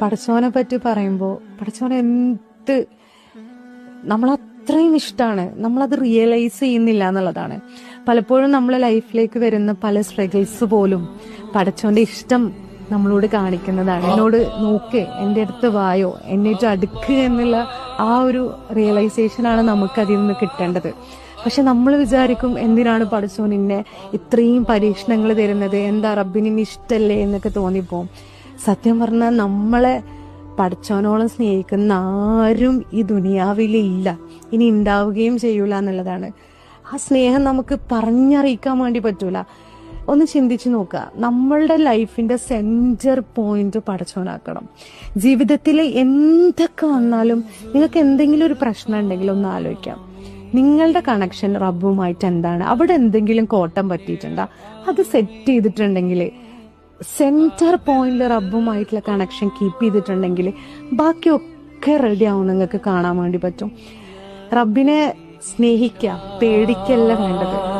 പടച്ചോനെ പറ്റി പറയുമ്പോൾ പടച്ചോനെ എന്ത് നമ്മളത്രയും ഇഷ്ടമാണ് നമ്മളത് റിയലൈസ് ചെയ്യുന്നില്ല എന്നുള്ളതാണ്. പലപ്പോഴും നമ്മളെ ലൈഫിലേക്ക് വരുന്ന പല സ്ട്രഗിൾസ് പോലും പടച്ചോന്റെ ഇഷ്ടം നമ്മളോട് കാണിക്കുന്നതാണ്. എന്നോട് നോക്ക് എന്റെ അടുത്ത് വായോ എന്നേറ്റ് അടുക്ക് എന്നുള്ള ആ ഒരു റിയലൈസേഷനാണ് നമുക്ക് അതിൽ നിന്ന് കിട്ടേണ്ടത്. പക്ഷെ നമ്മൾ വിചാരിക്കും എന്തിനാണ് പടച്ചോൻ ഇന്നെ ഇത്രയും പരീക്ഷണങ്ങൾ തരുന്നത്? എന്താ റബ്ബിന് ഇഷ്ടല്ലേ എന്നൊക്കെ തോന്നിപ്പോവും. സത്യം പറഞ്ഞാൽ നമ്മളെ പഠിച്ചവനോളം സ്നേഹിക്കുന്ന ആരും ഈ ദുനിയാവിലില്ല. ഇനി ഉണ്ടാവുകയും ചെയ്യൂല എന്നുള്ളതാണ്. ആ സ്നേഹം നമുക്ക് പറഞ്ഞറിയിക്കാൻ വേണ്ടി പറ്റൂല. ഒന്ന് ചിന്തിച്ചു നോക്കുക. നമ്മളുടെ ലൈഫിന്റെ സെന്റർ പോയിന്റ് പഠിച്ചവനാക്കണം. ജീവിതത്തിൽ എന്തൊക്കെ വന്നാലും നിങ്ങൾക്ക് എന്തെങ്കിലും ഒരു പ്രശ്നം ഉണ്ടെങ്കിൽ ഒന്ന് ആലോചിക്കാം. നിങ്ങളുടെ കണക്ഷൻ റബ്ബുമായിട്ട് എന്താണ്? അവിടെ എന്തെങ്കിലും കോട്ടം പറ്റിയിട്ടുണ്ടോ? അത് സെറ്റ് ചെയ്തിട്ടുണ്ടെങ്കിൽ സെന്റർ പോയിന്റിൽ റബ്ബുമായിട്ടുള്ള കണക്ഷൻ കീപ്പ് ചെയ്തിട്ടുണ്ടെങ്കിൽ ബാക്കിയൊക്കെ റെഡി ആവും നിങ്ങൾക്ക് കാണാൻ വേണ്ടി പറ്റും. റബ്ബിനെ സ്നേഹിക്കുക പേടിക്കല്ല വേണ്ടത്.